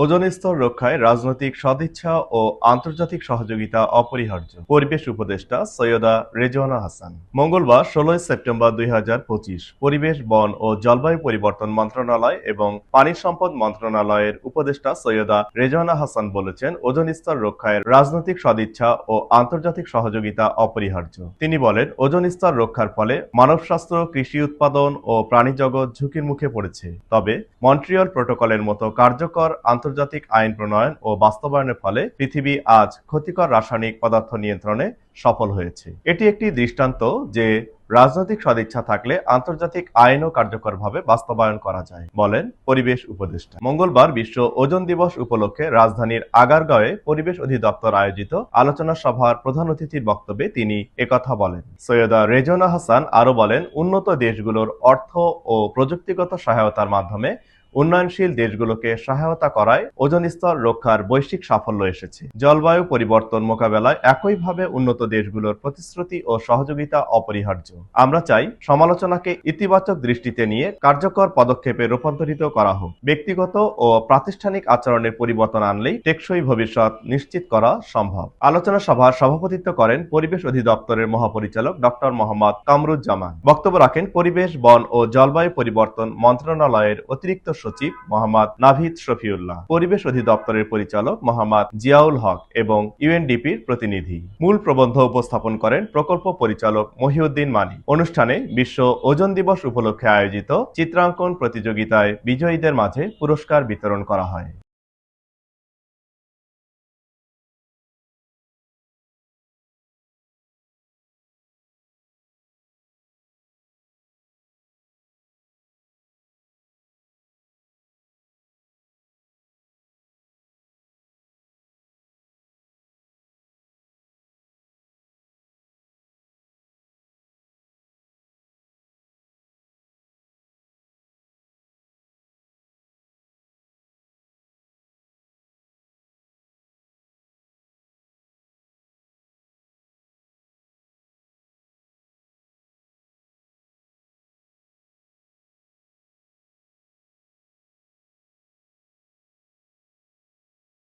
ওজন স্তর রক্ষায় রাজনৈতিক সদিচ্ছা ও আন্তর্জাতিক সহযোগিতা অপরিহার্য। পরিবেশ উপদেষ্টা সৈয়দা রেজওয়ানা হাসান। মঙ্গলবার ষোলোই সেপ্টেম্বর দুই হাজার পঁচিশ পরিবেশ, বন ও জলবায়ু পরিবর্তন মন্ত্রণালয় এবং পানি সম্পদ মন্ত্রণালয়ের উপদেষ্টা সৈয়দা রেজওয়ানা হাসান বলেছেন ওজন স্তর রক্ষায় রাজনৈতিক সদিচ্ছা ও আন্তর্জাতিক সহযোগিতা অপরিহার্য। তিনি বলেন ওজন স্তর রক্ষার ফলে মানব স্বাস্থ্য কৃষি উৎপাদন ও প্রাণীজগৎ ঝুঁকির মুখে পড়েছে। তবে মন্ট্রিয়ল প্রোটোকলের মতো কার্যকর আন্তর্জাতিক আইন প্রণয়ন ও বাস্তবায়নের ফলে পৃথিবী আজ ক্ষতিকর রাসায়নিক পদার্থ নিয়ন্ত্রণে সফল হয়েছে। এটি একটি দৃষ্টান্ত যে রাজনৈতিক সদিচ্ছা থাকলে আন্তর্জাতিক আইনও কার্যকরভাবে বাস্তবায়ন করা যায়, বলেন পরিবেশ উপদেষ্টা। মঙ্গলবার বিশ্ব ওজন দিবস উপলক্ষে রাজধানীর আগারগাঁওয়ে পরিবেশ অধিদপ্তর আয়োজিত আলোচনা সভার প্রধান অতিথির বক্তব্যে তিনি একথা বলেন। সৈয়দা রেজনা হাসান আরও বলেন, উন্নত দেশগুলোর অর্থ ও প্রযুক্তিগত সহায়তার মাধ্যমে উন্নয়নশীল দেশগুলোকে সহায়তা করায় ওজন স্তর রক্ষার বৈশ্বিক সাফল্য এসেছে। জলবায়ু পরিবর্তন মোকাবেলায় একইভাবে উন্নত দেশগুলোর প্রতিশ্রুতি ও সহযোগিতা অপরিহার্য। আমরা চাই সমালোচনাকে ইতিবাচক দৃষ্টিতে নিয়ে কার্যকর পদক্ষেপে রূপান্তরিত করা হোক। ব্যক্তিগত ও প্রাতিষ্ঠানিক আচরণের পরিবর্তন আনলেই টেকসই ভবিষ্যৎ নিশ্চিত করা সম্ভব। আলোচনা সভার সভাপতিত্ব করেন পরিবেশ অধিদপ্তরের মহাপরিচালক ডক্টর মোহাম্মদ কামরুজ্জামান। বক্তব্য রাখেন পরিবেশ, বন ও জলবায়ু পরিবর্তন মন্ত্রণালয়ের অতিরিক্ত সচিব মোহাম্মদ নাভিদ শফিউল্লাহ, পরিবেশ অধিদপ্তরের পরিচালক মোহাম্মদ জিয়াউল হক এবং ইউএনডিপির প্রতিনিধি। মূল প্রবন্ধ উপস্থাপন করেন প্রকল্প পরিচালক মহিউদ্দিন মানি। অনুষ্ঠানে বিশ্ব ওজন দিবস উপলক্ষে আয়োজিত চিত্রাঙ্কন প্রতিযোগিতায় বিজয়ীদের মাঝে পুরস্কার বিতরণ করা হয়।